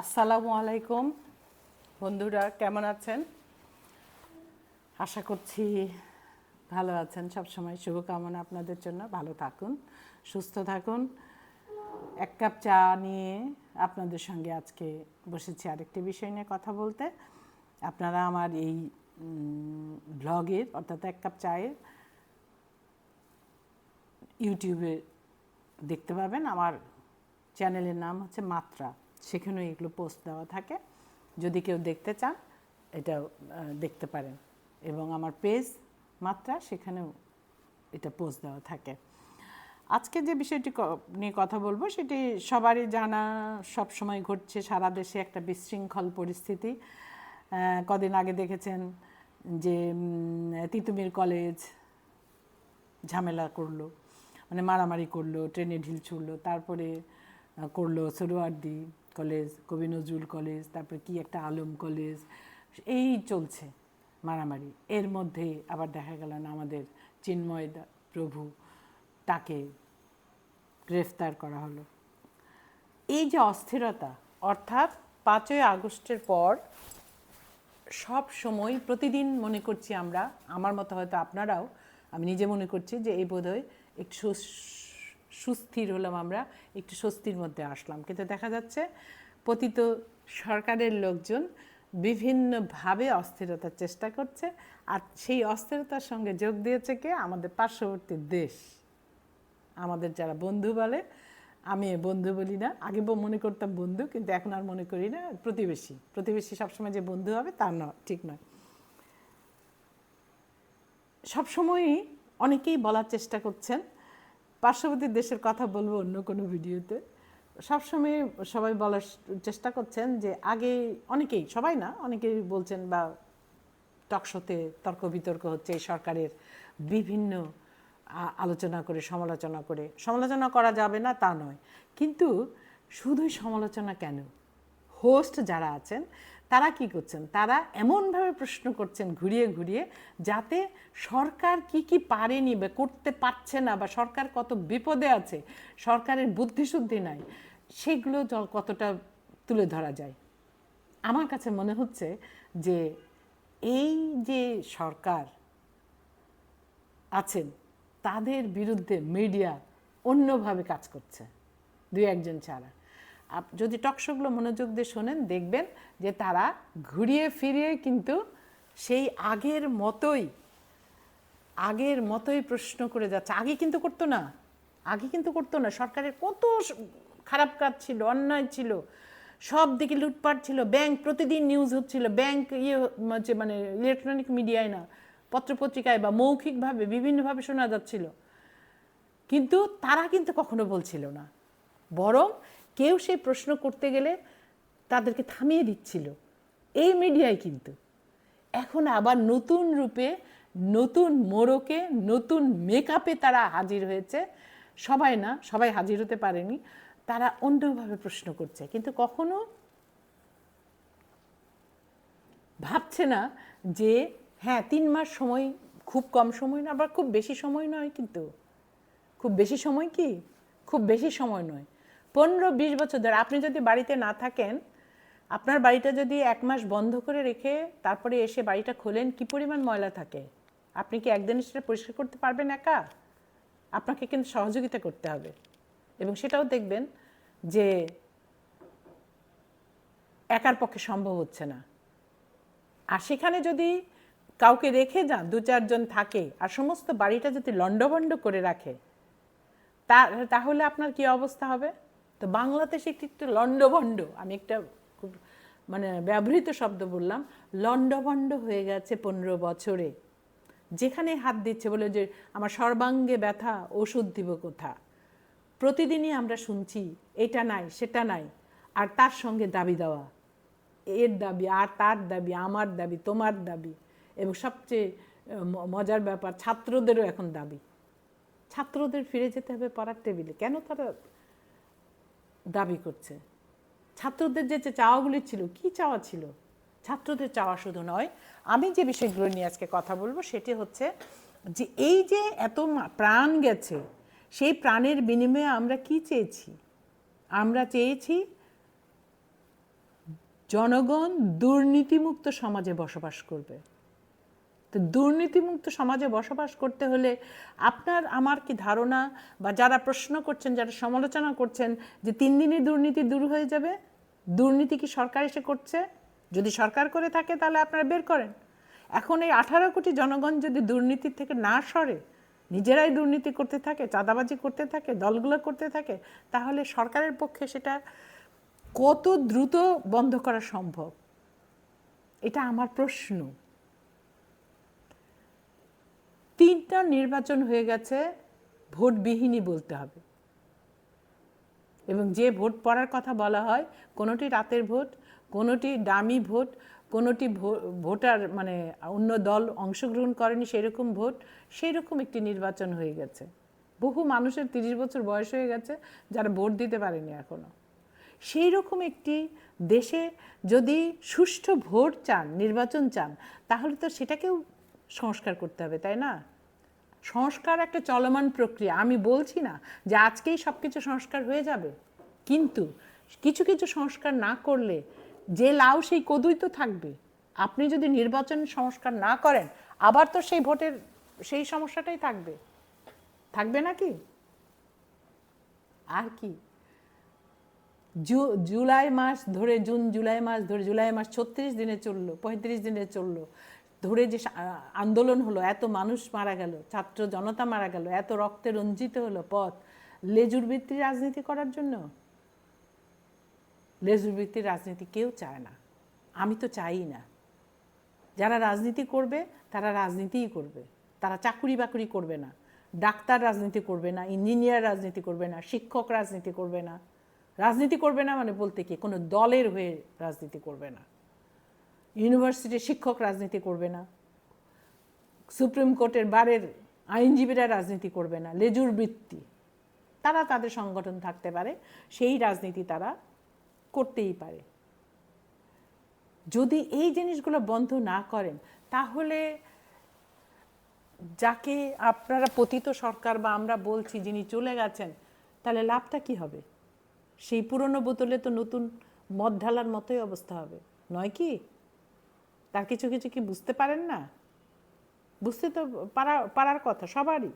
আসসালামু আলাইকুম। বন্ধুরা, কেমন আছেন? আশা করছি ভালো আছেন। সব সময় শুভকামনা আপনাদের জন্য। ভালো থাকুন, সুস্থ থাকুন। এক কাপ চা নিয়ে আপনাদের সঙ্গে আজকে বসেছি আরেকটি বিষয় নিয়ে কথা বলতে। আপনারা আমার এই ব্লগের, অর্থাৎ এক কাপ চায়ের ইউটিউবে দেখতে পাবেন। আমার চ্যানেলের নাম হচ্ছে মাত্রা। সেখানেও এগুলো পোস্ট দেওয়া থাকে। যদি কেউ দেখতে চান এটা দেখতে পারেন। এবং আমার পেজ মাত্রা সেখানেও এটা পোস্ট দেওয়া থাকে। আজকে যে বিষয়টি নিয়ে কথা বলব, সেটি সবারই জানা, সব সময় ঘটছে সারা দেশে একটা বিশৃঙ্খল পরিস্থিতি। কদিন আগে দেখেছেন যে তিতুমির কলেজ ঝামেলা করল মানে মারামারি করল, ট্রেনে ঢিল ছুড়লো, তারপরে করল সরোয়ার্দি। কলেজ কবি নজরুল কলেজ, তারপরে কি একটা আলম কলেজ, এই চলছে মারামারি। এর মধ্যে আবার দেখা গেল না আমাদের চিন্ময় প্রভু তাকে গ্রেফতার করা হলো। এই যে অস্থিরতা, অর্থাৎ পাঁচই আগস্টের পর সব সময় প্রতিদিন মনে করছি আমরা, আমার মতো হয়তো আপনারাও, আমি নিজে মনে করছি যে এই বোধহয় একটু সুস্থির হলাম আমরা, একটু স্বস্তির মধ্যে আসলাম। কিন্তু দেখা যাচ্ছে পতিত সরকারের লোকজন বিভিন্নভাবে অস্থিরতার চেষ্টা করছে আর সেই অস্থিরতার সঙ্গে যোগ দিয়েছে কে? আমাদের পার্শ্ববর্তী দেশ। আমাদের যারা বন্ধু বলে, আমি বন্ধু বলি না। আগে মনে করতাম বন্ধু, কিন্তু এখন আর মনে করি না, প্রতিবেশী। প্রতিবেশী সবসময় যে বন্ধু হবে তা নয় ঠিক নয়। সবসময়ই অনেকেই বলার চেষ্টা করছেন পার্শ্ববর্তী দেশের কথা বলব অন্য কোনো ভিডিওতে। সবসময় সবাই বলার চেষ্টা করছেন যে আগে অনেকেই, সবাই না, অনেকেই বলছেন বা টকশোতে তর্ক বিতর্ক হচ্ছে এই সরকারের বিভিন্ন আলোচনা করে, সমালোচনা করে। সমালোচনা করা যাবে না তা নয়। কিন্তু শুধুই সমালোচনা কেন? হোস্ট যারা আছেন তারা কি করছেন? তারা এমনভাবে প্রশ্ন করছেন ঘুরিয়ে ঘুরিয়ে যাতে সরকার কি কি পারেনি বা করতে পারছে না বা সরকার কত বিপদে আছে, সরকারের বুদ্ধিশুদ্ধি নাই, সেগুলো কতটা তুলে ধরা যায়? আমার কাছে মনে হচ্ছে যে এই যে সরকার আছেন, তাদের বিরুদ্ধে মিডিয়া অন্যভাবে কাজ করছে, দুই একজন ছাড়া। যদি টকশোগুলো মনোযোগ দিয়ে শোনেন, দেখবেন যে তারা ঘুরিয়ে ফিরিয়ে কিন্তু সেই আগের মতোই আগের মতোই প্রশ্ন করে যাচ্ছে। আগে কিন্তু করতো না। আগে কিন্তু করতো না। সরকারের কত খারাপ কাজ ছিল, অন্যায় ছিল। সব দিকে লুটপাট ছিল। ব্যাংক প্রতিদিন নিউজ হচ্ছিল। ব্যাংক ইয়ে মানে ইলেকট্রনিক মিডিয়ায় না। পত্রপত্রিকায় বা মৌখিকভাবে বিভিন্নভাবে শোনা যাচ্ছিল। কিন্তু তারা কিন্তু কখনো বলছিল না। বরং কেউ সেই প্রশ্ন করতে গেলে তাদেরকে থামিয়ে দিচ্ছিল। এই মিডিয়ায় কিন্তু। এখন আবার নতুন রূপে, নতুন মোড়কে, নতুন মেকআপে তারা হাজির হয়েছে। সবাই না, সবাই হাজির হতে পারেনি। তারা অন্যভাবে প্রশ্ন করছে। কিন্তু কখনো ভাবছে না যে হ্যাঁ তিন মাস সময় খুব কম সময় না আবার খুব বেশি সময় নয় কিন্তু। খুব বেশি সময় কি? খুব বেশি সময় নয়। পনেরো বিশ বছর ধরে আপনি যদি বাড়িতে না থাকেন, আপনার বাড়িটা যদি এক মাস বন্ধ করে রেখে তারপরে এসে বাড়িটা খোলেন, কি পরিমাণ ময়লা থাকে? আপনি কি একদিন সেটা পরিষ্কার করতে পারবেন একা? আপনাকে কিন্তু সহযোগিতা করতে হবে। এবং সেটাও দেখবেন যে একার পক্ষে সম্ভব হচ্ছে না। আর সেখানে যদি কাউকে রেখে যান, দু চারজন থাকে, আর সমস্ত বাড়িটা যদি লণ্ডভণ্ড করে রাখে, তা, তাহলে আপনার কি অবস্থা হবে? তো একটি একটু লণ্ডভণ্ড। আমি একটা খুব মানে ব্যবহৃত শব্দ বললাম। লণ্ডভণ্ড হয়ে গেছে পনেরো বছরে। যেখানে হাত দিচ্ছে বলে যে আমার সর্বাঙ্গে ব্যথা, ওষুধ দিব কোথা? প্রতিদিনই আমরা শুনছি, এটা নাই, সেটা নাই, আর তার সঙ্গে দাবি দেওয়া। এর দাবি, আর তার দাবি, আমার দাবি, তোমার দাবি, এবং সবচেয়ে মজার ব্যাপার, ছাত্রদেরও এখন দাবি। ছাত্রদের ফিরে যেতে হবে পড়ার টেবিলে। কেন তারা দাবি করছে। ছাত্রদের যে চাওয়াগুলি ছিল, কি চাওয়া ছিল? ছাত্রদের চাওয়া শুধু নয়, আমি যে বিষয়গুলো নিয়ে আজকে কথা বলব সেটি হচ্ছে যে, এই যে এত প্রাণ গেছে, সেই প্রাণের বিনিময়ে আমরা কি চেয়েছি? আমরা চেয়েছি জনগণ দুর্নীতিমুক্ত সমাজে বসবাস করবে। তো দুর্নীতিমুক্ত সমাজে বসবাস করতে হলে আপনার, আমার কি ধারণা? বা যারা প্রশ্ন করছেন, যারা সমালোচনা করছেন যে তিন দিনে দুর্নীতি দূর হয়ে যাবে, দুর্নীতি কি সরকার এসে করছে? যদি সরকার করে থাকে, তাহলে আপনারা বের করেন। এখন এই আঠারো কোটি জনগণ যদি দুর্নীতির থেকে না সরে, নিজেরাই দুর্নীতি করতে থাকে, চাঁদাবাজি করতে থাকে, দলগুলো করতে থাকে, তাহলে সরকারের পক্ষে সেটা কত দ্রুত বন্ধ করা সম্ভব? এটা আমার প্রশ্ন। তিনটা নির্বাচন হয়ে গেছে, ভোটবিহীনই বলতে হবে। এবং যে ভোট পড়ার কথা বলা হয়, কোনোটি রাতের ভোট, কোনোটি ডামি ভোট, কোনোটি ভোটার মানে অন্য দল অংশগ্রহণ করেনি সেরকম ভোট সেই রকম একটি নির্বাচন হয়ে গেছে। বহু মানুষের তিরিশ বছর বয়স হয়ে গেছে যারা ভোট দিতে পারেনি এখনও। সেই রকম একটি দেশে যদি সুষ্ঠু ভোট চান, নির্বাচন চান, তাহলে তো সেটাকেও সংস্কার করতে হবে, তাই না? সংস্কার একটা চলমান প্রক্রিয়া। আমি বলছি না যে আজকেই সব কিছু সংস্কার হয়ে যাবে, কিন্তু কিছু কিছু সংস্কার না করলে যে লাউ সেই কদুই তো থাকবে। আপনি যদি নির্বাচন সংস্কার না করেন, আবার তো সেই ভোটের সেই সমস্যাটাই থাকবে। থাকবে নাকি আর কি? জুলাই মাস ধরে, জুন, জুলাই মাস ধরে, জুলাই মাস ছত্রিশ দিনে চলল, পঁয়ত্রিশ দিনে চলল। ধরে যে আন্দোলন হলো, এত মানুষ মারা গেল, ছাত্র জনতা মারা গেল, এত রক্তে রঞ্জিত হলো, পথ। লেজুর ভিত্তির রাজনীতি করার জন্য? লেজুর ভিত্তির রাজনীতি কেউ চায় না। আমি তো চাই না। যারা রাজনীতি করবে, তারা রাজনীতিই করবে। তারা চাকুরি বাকুরি করবে না। ডাক্তার রাজনীতি করবে না, ইঞ্জিনিয়ার রাজনীতি করবে না, শিক্ষক রাজনীতি করবে না। রাজনীতি করবে না মানে বলতে কি? কোনো দলের হয়ে রাজনীতি করবে না। ইউনিভার্সিটির শিক্ষক রাজনীতি করবে না। সুপ্রিম কোর্টের বারের আইনজীবীরা রাজনীতি করবে না, লেজুর বৃত্তি। তারা তাদের সংগঠন থাকতে পারে, সেই রাজনীতি তারা করতেই পারে। যদি এই জিনিসগুলো বন্ধ না করেন, তাহলে যাকে আপনারা পতিত সরকার বা আমরা বলছি যিনি চলে গেছেন, তাহলে লাভটা কি হবে? সেই পুরনো বোতলে তো নতুন মদ ঢালার মতোই অবস্থা হবে, নয় কি? তার কিছু কিছু কি বুঝতে পারেন না? বুঝতে তো পারা, পারার কথা, সবারই।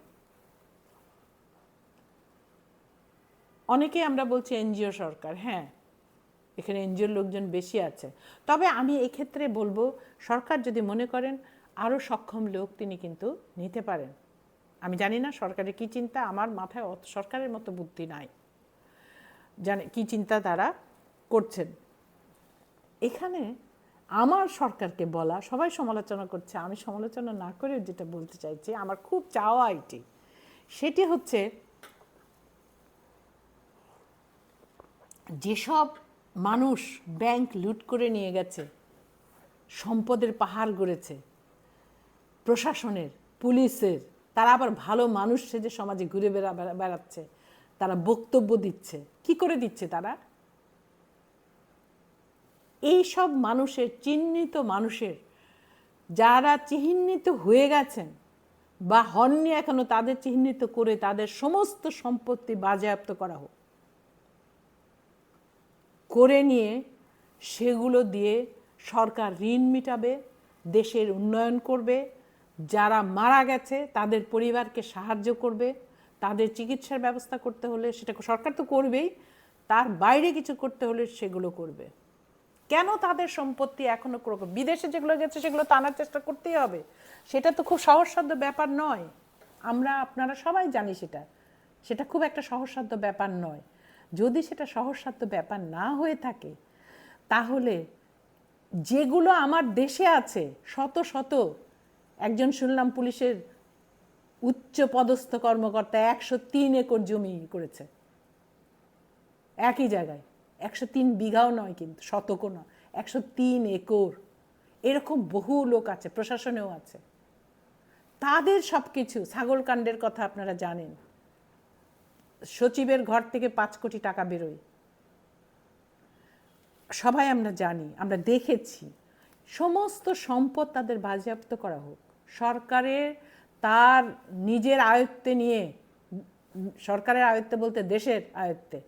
অনেকেই আমরা বলছি এনজিও সরকার হ্যাঁ এখানে এনজিওর লোকজন বেশি আছে। তবে আমি এক্ষেত্রে বলব, সরকার যদি মনে করেন আরও সক্ষম লোক তিনি কিন্তু নিতে পারেন। আমি জানি না সরকারের কী চিন্তা, আমার মাথায় সরকারের মতো বুদ্ধি নাই। জানে, কী চিন্তা তারা করছেন। এখানে আমার সরকারকে বলা, সবাই সমালোচনা করছে, আমি সমালোচনা না করে যেটা বলতে চাইছি, আমার খুব চাওয়া এটি। সেটি হচ্ছে যেসব মানুষ ব্যাংক লুট করে নিয়ে গেছে, সম্পদের পাহাড় গড়েছে, প্রশাসনের, পুলিশের, তারা আবার ভালো মানুষ সেজে সমাজে ঘুরে বেড়া, বেড়াচ্ছে, তারা বক্তব্য দিচ্ছে, কি করে দিচ্ছে তারা? এই সব মানুষের, চিহ্নিত মানুষের যারা চিহ্নিত হয়ে গেছেন বা হননি এখনও, তাদের চিহ্নিত করে তাদের সমস্ত সম্পত্তি বাজেয়াপ্ত করা হোক। করে নিয়ে সেগুলো দিয়ে সরকার ঋণ মিটাবে, দেশের উন্নয়ন করবে, যারা মারা গেছে তাদের পরিবারকে সাহায্য করবে, তাদের চিকিৎসার ব্যবস্থা করতে হলে সেটা সরকার তো করবেই, তার বাইরে কিছু করতে হলে সেগুলো করবে। কেন তাদের সম্পত্তি এখনও বিদেশে যেগুলো গেছে, সেগুলো তো আনার চেষ্টা করতেই হবে। সেটা তো খুব সহজসাধ্য ব্যাপার নয়। আমরা, আপনারা সবাই জানি সেটা। সেটা খুব একটা সহজসাধ্য ব্যাপার নয়। যদি সেটা সহজসাধ্য ব্যাপার না হয়ে থাকে, তাহলে যেগুলো আমার দেশে আছে, শত শত একজন শুনলাম পুলিশের উচ্চ পদস্থ কর্মকর্তা একশো তিন একর জমি করেছে। একই জায়গায়। একশো তিন বিঘাও নয় কিন্তু, শতকও নয়, একশো তিন একর। এরকম বহু লোক আছে, প্রশাসনেও আছে। তাদের সব কিছু ছাগলকাণ্ডের কথা আপনারা জানেন। সচিবের ঘর থেকে পাঁচ কোটি টাকা বেরোয়। সবাই আমরা জানি, আমরা দেখেছি। সমস্ত সম্পদ তাদের বাজেয়াপ্ত করা হোক। সরকারের, তার নিজের আয়ত্তে নিয়ে, সরকারের আয়ত্তে বলতে দেশের আয়ত্তে।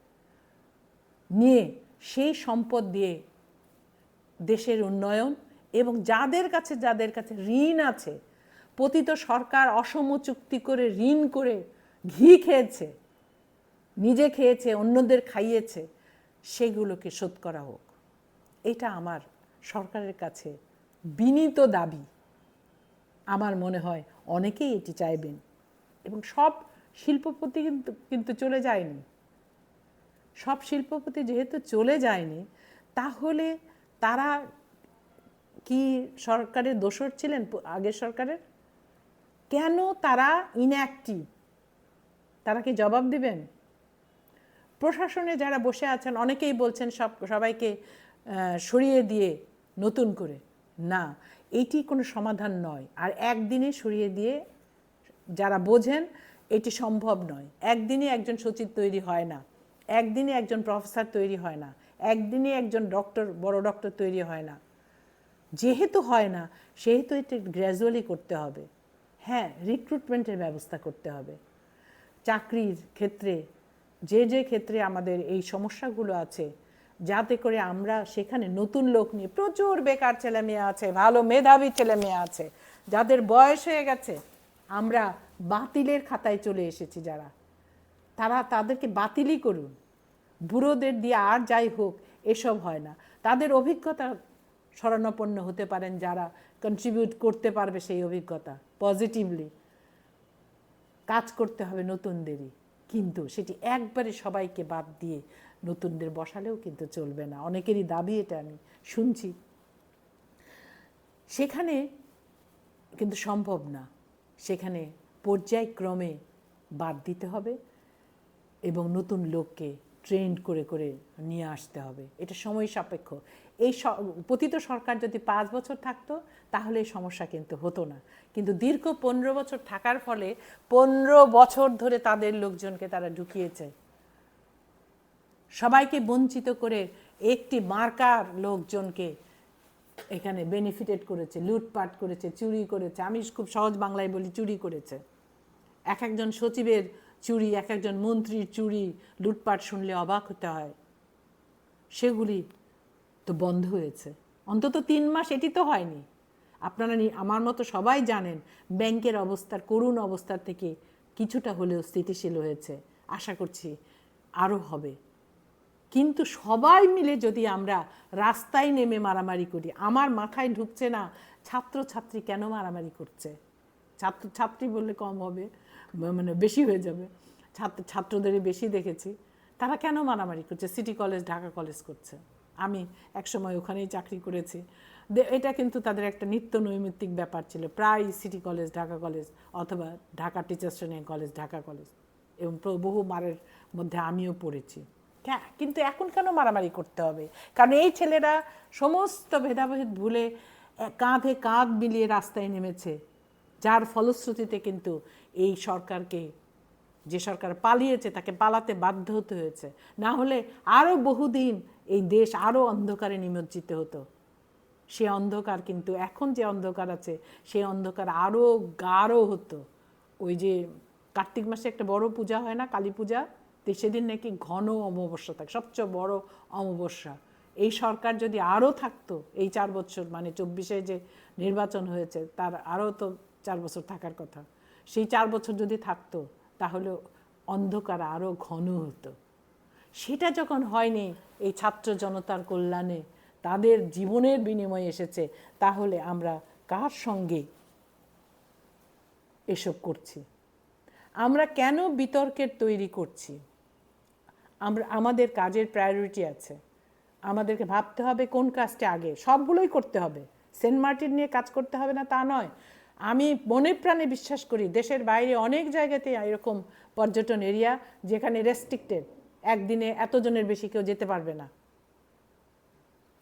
নিয়ে সেই সম্পদ দিয়ে দেশের উন্নয়ন এবং যাদের কাছে যাদের কাছে ঋণ আছে, পতিত সরকার অসম চুক্তি করে ঋণ করে ঘি খেয়েছে, নিজে খেয়েছে, অন্যদের খাইয়েছে, সেগুলোকে শোধ করা হোক। এটা আমার সরকারের কাছে বিনীত দাবি। আমার মনে হয় অনেকেই এটি চাইবেন এবং সব শিল্পপতি কিন্তু কিন্তু চলে যায়নি। সব শিল্পপতি যেহেতু চলে যায়নি, তাহলে তারা কি সরকারের দোষর ছিলেন আগের সরকারের? কেন তারা ইনঅ্যাক্টিভ তারা কি জবাব দিবেন? প্রশাসনে যারা বসে আছেন, অনেকেই বলছেন সব, সবাইকে সরিয়ে দিয়ে নতুন করে। না, এটি কোনো সমাধান নয়। আর একদিনে সরিয়ে দিয়ে যারা বোঝেন, এটি সম্ভব নয়। একদিনে একজন সচিব তৈরি হয় না। একদিনে একজন প্রফেসর তৈরি হয় না, একদিনে একজন ডক্টর বড় ডক্টর তৈরি হয় না। যেহেতু হয় না, সেহেতু এটা গ্র্যাজুয়ালি করতে হবে। হ্যাঁ রিক্রুটমেন্টের ব্যবস্থা করতে হবে। চাকরির ক্ষেত্রে, যে যে ক্ষেত্রে আমাদের এই সমস্যাগুলো আছে, যাতে করে আমরা সেখানে নতুন লোক নিয়ে, প্রচুর বেকার ছেলে মেয়ে আছে, ভালো মেধাবী ছেলে মেয়ে আছে, যাদের বয়স হয়ে গেছে, আমরা বাতিলের খাতায় চলে এসেছি যারা। তারা তাদেরকে বাতিলই করুন। বুড়োদের দিয়ে আর যাই হোক, এসব হয় না। তাদের অভিজ্ঞতা শরণাপন্ন হতে পারেন যারা কন্ট্রিবিউট করতে পারবে সেই অভিজ্ঞতা পজিটিভলি কাজ করতে হবে নতুনদেরই। কিন্তু সেটি একবারে সবাইকে বাদ দিয়ে নতুনদের বসালেও কিন্তু চলবে না। অনেকেরই দাবি এটা আমি শুনছি। সেখানে কিন্তু সম্ভব না। সেখানে পর্যায়ক্রমে বাদ দিতে হবে। এবং নতুন লোককে ট্রেন্ড করে করে নিয়ে আসতে হবে। এটা সময় সাপেক্ষ। এই পতিত সরকার যদি পাঁচ বছর থাকতো, তাহলে এই সমস্যা কিন্তু হতো না। কিন্তু দীর্ঘ পনেরো বছর থাকার ফলে পনেরো বছর ধরে তাদের লোকজনকে তারা ঢুকিয়েছে। সবাইকে বঞ্চিত করে একটি মার্কার লোকজনকে এখানে বেনিফিটেড করেছে, লুটপাট করেছে, চুরি করেছে। আমি খুব সহজ বাংলায় বলি, চুরি করেছে। এক একজন সচিবের চুরি, এক একজন মন্ত্রীর চুরি, লুটপাট শুনলে অবাক হতে হয়। সেগুলি তো বন্ধ হয়েছে। অন্তত তিন মাস এটি তো হয়নি। আপনারা আমার মতো সবাই জানেন, ব্যাংকের অবস্থার, করুণ অবস্থার থেকে কিছুটা হলেও স্থিতিশীল হয়েছে। আশা করছি আরও হবে। কিন্তু সবাই মিলে যদি আমরা রাস্তায় নেমে মারামারি করি, আমার মাথায় ঢুকছে না ছাত্র ছাত্রী কেন মারামারি করছে? ছাত্র ছাত্রী বললে কম হবে। মানে বেশি হয়ে যাবে। ছাত্র ছাত্রদেরই বেশি দেখেছি। তারা কেন মারামারি করছে? সিটি কলেজ, ঢাকা কলেজ করছে। আমি একসময় ওখানেই চাকরি করেছি। এটা কিন্তু তাদের একটা নিত্য নৈমিত্তিক ব্যাপার ছিল। প্রায় সিটি কলেজ, ঢাকা কলেজ অথবা Dhaka teachers training college Dhaka college এবং বহু মারের মধ্যে আমিও পড়েছি। হ্যাঁ কিন্তু এখন কেন মারামারি করতে হবে? কারণ এই ছেলেরা সমস্ত ভেদাভেদ ভুলে কাঁধে কাঁধ মিলিয়ে রাস্তায় নেমেছে। যার ফলশ্রুতিতে কিন্তু এই সরকারকে, যে সরকার পালিয়েছে তাকে পালাতে বাধ্য হতে হয়েছে। না হলে আরও বহুদিন এই দেশ আরও অন্ধকারে নিমজ্জিত হতো। সে অন্ধকার কিন্তু, এখন যে অন্ধকার আছে, সেই অন্ধকার আরও গাঢ় হতো। ওই যে কার্তিক মাসে একটা বড় পূজা হয় না, কালী পূজা? তো সেদিন নাকি ঘন অমাবস্যা থাকে, সবচেয়ে বড় অমাবস্যা। এই সরকার যদি আরও থাকতো, এই চার বছর মানে চব্বিশে যে নির্বাচন হয়েছে, তার আরও তো চার বছর থাকার কথা। সেই চার বছর যদি থাকতো, তাহলে অন্ধকার আরও ঘন হতো। সেটা যখন হয়নি, এই ছাত্র জনতার কল্যাণে তাদের জীবনের বিনিময়ে এসেছে, তাহলে আমরা কার সঙ্গে এসব করছি? আমরা কেন বিতর্কের তৈরি করছি? আমরা, আমাদের কাজের প্রায়োরিটি আছে। আমাদেরকে ভাবতে হবে কোন কাজটা আগে। সবগুলোই করতে হবে। সেন্ট মার্টিন নিয়ে কাজ করতে হবে না তা নয়। আমি মনে প্রাণে বিশ্বাস করি দেশের বাইরে অনেক জায়গাতে এরকম পর্যটন এরিয়া যেখানে রেস্ট্রিক্টেড একদিনে এতজনের বেশি কেউ যেতে পারবে না।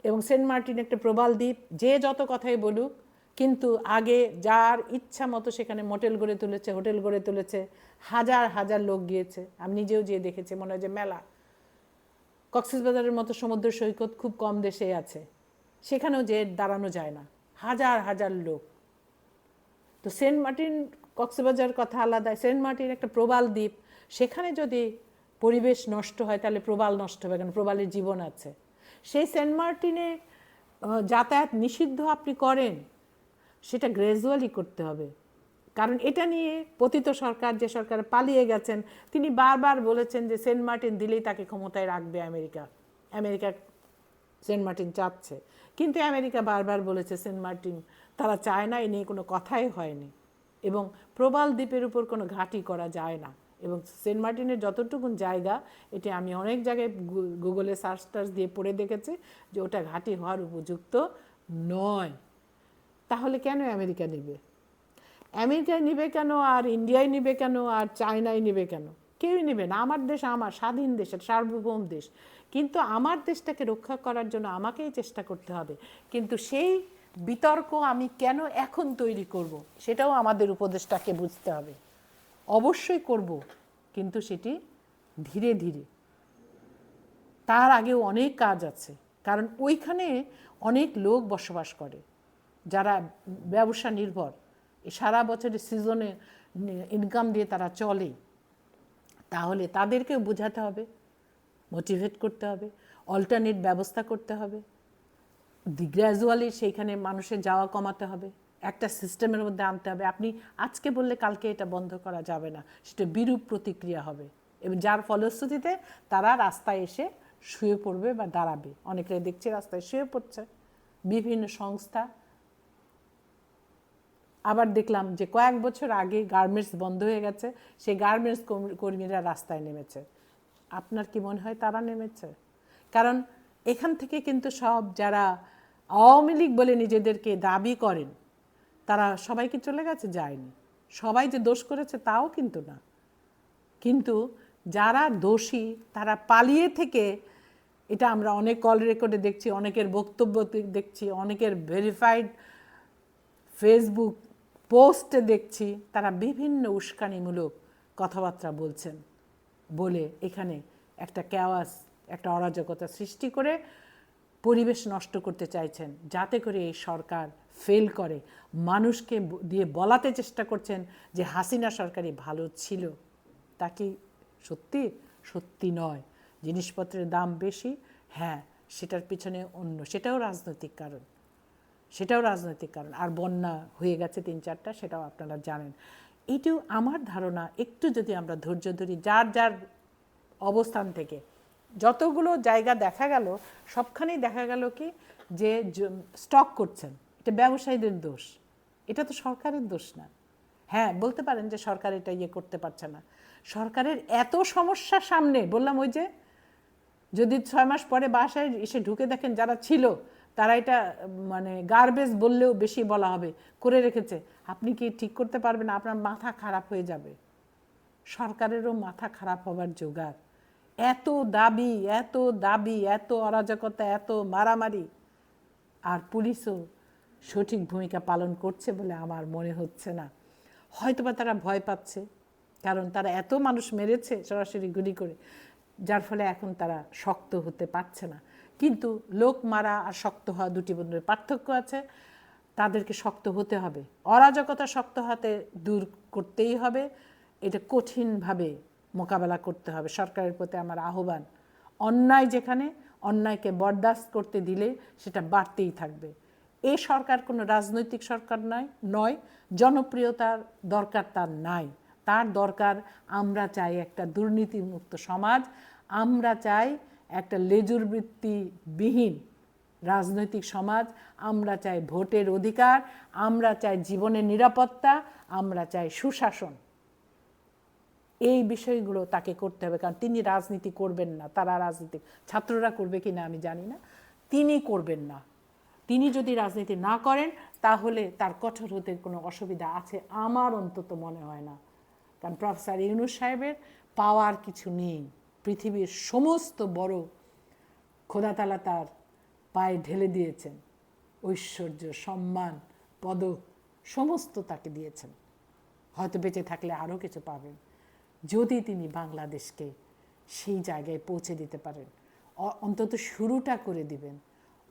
এবং সেন্ট মার্টিন একটা প্রবাল দ্বীপ, যে যত কথাই বলুক, কিন্তু আগে যার ইচ্ছা মতো সেখানে মোটেল গড়ে তুলেছে হোটেল গড়ে তুলেছে, হাজার হাজার লোক গিয়েছে। আমি নিজেও যেয়ে দেখেছি, মনে হয় যে মেলা। কক্সবাজারের মতো সমুদ্র সৈকত খুব কম দেশে আছে। সেখানেও যে দাঁড়ানো যায় না। হাজার হাজার লোক। তো সেন্ট মার্টিন কক্সবাজার কথা আলাদা, সেন্ট মার্টিন একটা প্রবাল দ্বীপ, সেখানে যদি পরিবেশ নষ্ট হয় তাহলে প্রবাল নষ্ট হবে কারণ প্রবালের জীবন আছে। সেই সেন্ট মার্টিনে যাতায়াত নিষিদ্ধ আপনি করেন, সেটা গ্র্যাজুয়ালি করতে হবে। কারণ এটা নিয়ে পতিত সরকার, যে সরকার পালিয়ে গেছেন, তিনি বারবার বলেছেন যে সেন্ট মার্টিন দিলেই তাকে ক্ষমতায় রাখবে আমেরিকা। আমেরিকা সেন্ট মার্টিন চাচ্ছে। কিন্তু আমেরিকা বারবার বলেছে সেন্ট মার্টিন, তারা চায় না, এ নিয়ে কোনো কথাই হয়নি। এবং প্রবাল দ্বীপের উপর কোনো ঘাঁটি করা যায় না। এবং সেন্ট মার্টিনের যতটুকুন জায়গা, এটি আমি অনেক জায়গায় গুগলে সার্চ টার্চ দিয়ে পড়ে দেখেছি যে ওটা ঘাঁটি হওয়ার উপযুক্ত নয়। তাহলে কেন আমেরিকা নেবে? আমেরিকায় নিবে কেন? আর ইন্ডিয়ায় নিবে কেন? আর চায়নায় নিবে কেন? কেউই নেবে না। আমার দেশ আমার, স্বাধীন দেশের সার্বভৌম দেশ। কিন্তু আমার দেশটাকে রক্ষা করার জন্য আমাকেই চেষ্টা করতে হবে। কিন্তু সেই বিতর্ক আমি কেন এখন তৈরি করব, সেটাও আমাদের উপদেশটাকে বুঝতে হবে। অবশ্যই করব, কিন্তু সেটি ধীরে ধীরে। তার আগেও অনেক কাজ আছে, কারণ ওইখানে অনেক লোক বসবাস করে, যারা ব্যবসা নির্ভর। সারা বছরের সিজনে ইনকাম দিয়ে তারা চলে। তাহলে তাদেরকেও বোঝাতে হবে। মোটিভেট করতে হবে অল্টারনেট ব্যবস্থা করতে হবে। দি গ্র্যাজুয়ালি সেইখানে মানুষের যাওয়া কমাতে হবে, একটা সিস্টেমের মধ্যে আনতে হবে। আপনি আজকে বললে কালকে এটা বন্ধ করা যাবে না, সেটা বিরূপ প্রতিক্রিয়া হবে। এবং যার ফলশ্রুতিতে তারা রাস্তায় এসে শুয়ে পড়বে বা দাঁড়াবে। অনেকে দেখছি রাস্তায় শুয়ে পড়ছে। বিভিন্ন সংস্থা। আবার দেখলাম যে কয়েক বছর আগে গার্মেন্টস বন্ধ হয়ে গেছে, সেই গার্মেন্টস কর্মীরা রাস্তায় নেমেছে। আপনার কি মনে হয় তারা নেমেছে? কারণ এখান থেকে কিন্তু সব যারা আওয়ামী লীগ বলে নিজেদেরকে দাবি করেন, তারা সবাই কি চলে গেছে? যায়নি। সবাই যে দোষ করেছে তাও কিন্তু না। কিন্তু যারা দোষী, তারা পালিয়ে থেকে এটা আমরা অনেক কল রেকর্ডে দেখছি, অনেকের বক্তব্য দেখছি, অনেকের ভেরিফাইড ফেসবুক পোস্টে দেখছি, তারা বিভিন্ন উস্কানিমূলক কথাবার্তা বলছেন। বলে এখানে একটা ক্যাওয়াস একটা অরাজকতা সৃষ্টি করে পরিবেশ নষ্ট করতে চাইছেন। যাতে করে এই সরকার ফেল করে। মানুষকে দিয়ে বলাতে চেষ্টা করছেন যে হাসিনা সরকারই ভালো ছিল। তা কি সত্যি? সত্যি নয়। জিনিসপত্রের দাম বেশি? হ্যাঁ সেটার পিছনে অন্য, সেটাও রাজনৈতিক কারণ। সেটাও রাজনৈতিক কারণ। আর বন্যা হয়ে গেছে তিন চারটা, সেটাও আপনারা জানেন। এটিও আমার ধারণা, একটু যদি আমরা ধৈর্য ধরি, যার যার অবস্থান থেকে। যতগুলো জায়গা দেখা গেল, সবখানেই দেখা গেল কি, যে স্টক করছেন। এটা ব্যবসায়ীদের দোষ। এটা তো সরকারের দোষ না। হ্যাঁ বলতে পারেন যে সরকার এটা ইয়ে করতে পারছে না। সরকারের এত সমস্যা সামনে, বললাম ওই যে, যদি ছয় মাস পরে বাসায় এসে ঢুকে দেখেন যারা ছিল তারা এটা মানে গার্বেজ বললেও বেশি বলা হবে। করে রেখেছে। আপনি কি ঠিক করতে পারবেন? আপনার মাথা খারাপ হয়ে যাবে। সরকারেরও মাথা খারাপ হবার জোগাড়। এত দাবি এত দাবি, এত অরাজকতা, এত মারামারি। আর পুলিশও সঠিক ভূমিকা পালন করছে বলে আমার মনে হচ্ছে না। হয়তোবা তারা ভয় পাচ্ছে, কারণ তারা এত মানুষ মেরেছে সরাসরি গুলি করে, যার ফলে এখন তারা শক্ত হতে পারছে না। কিন্তু লোক মারা আর শক্ত হওয়া দুটি বন্ধুর পার্থক্য আছে। তাদেরকে শক্ত হতে হবে। অরাজকতা শক্ত হাতে দূর করতেই হবে। এটা কঠিনভাবে মোকাবেলা করতে হবে। সরকারের প্রতি আমার আহ্বান, অন্যায় যেখানে, অন্যায়কে বরদাস্ত করতে দিলে সেটা বাড়তেই থাকবে। এ সরকার কোনো রাজনৈতিক সরকার নয় নয়, জনপ্রিয়তার দরকার তার নাই। তার দরকার আমরা চাই একটা দুর্নীতিমুক্ত সমাজ, আমরা চাই একটা লেজুর বৃত্তিবিহীন রাজনৈতিক সমাজ। আমরা চাই ভোটের অধিকার, আমরা চাই জীবনের নিরাপত্তা, আমরা চাই সুশাসন। এই বিষয়গুলো তাকে করতে হবে, কারণ তিনি রাজনীতি করবেন না। তারা রাজনীতি, ছাত্ররা করবে কি না আমি জানি না। তিনি করবেন না। তিনি যদি রাজনীতি না করেন, তাহলে তার কঠোর হতে কোনো অসুবিধা আছে আমার অন্তত মনে হয় না। কারণ প্রফেসর ইউনুস সাহেবের পাওয়ার কিছু নেই। পৃথিবীর সমস্ত বড় খোদাতালা তার পায়ে ঢেলে দিয়েছেন। ঐশ্বর্য, সম্মান পদক সমস্ত তাকে দিয়েছেন। হয়তো বেঁচে থাকলে আরও কিছু পাবেন। যদি তিনি বাংলাদেশকে সেই জায়গায় পৌঁছে দিতে পারেন অন্তত শুরুটা করে দিবেন।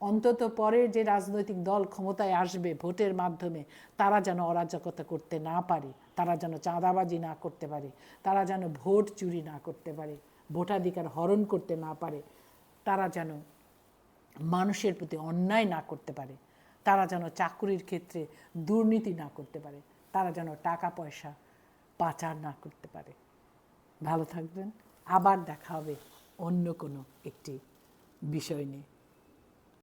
অন্তত পরে যে রাজনৈতিক দল ক্ষমতায় আসবে ভোটের মাধ্যমে, তারা যেন অরাজকতা করতে না পারে, তারা যেন চাঁদাবাজি না করতে পারে, তারা যেন ভোট চুরি না করতে পারে। ভোটাধিকার হরণ করতে না পারে, তারা যেন মানুষের প্রতি অন্যায় না করতে পারে, তারা যেন চাকুরির ক্ষেত্রে দুর্নীতি না করতে পারে, তারা যেন টাকা পয়সা পাচার না করতে পারে। ভালো থাকবেন। আবার দেখা হবে অন্য কোনো একটি বিষয় নিয়ে।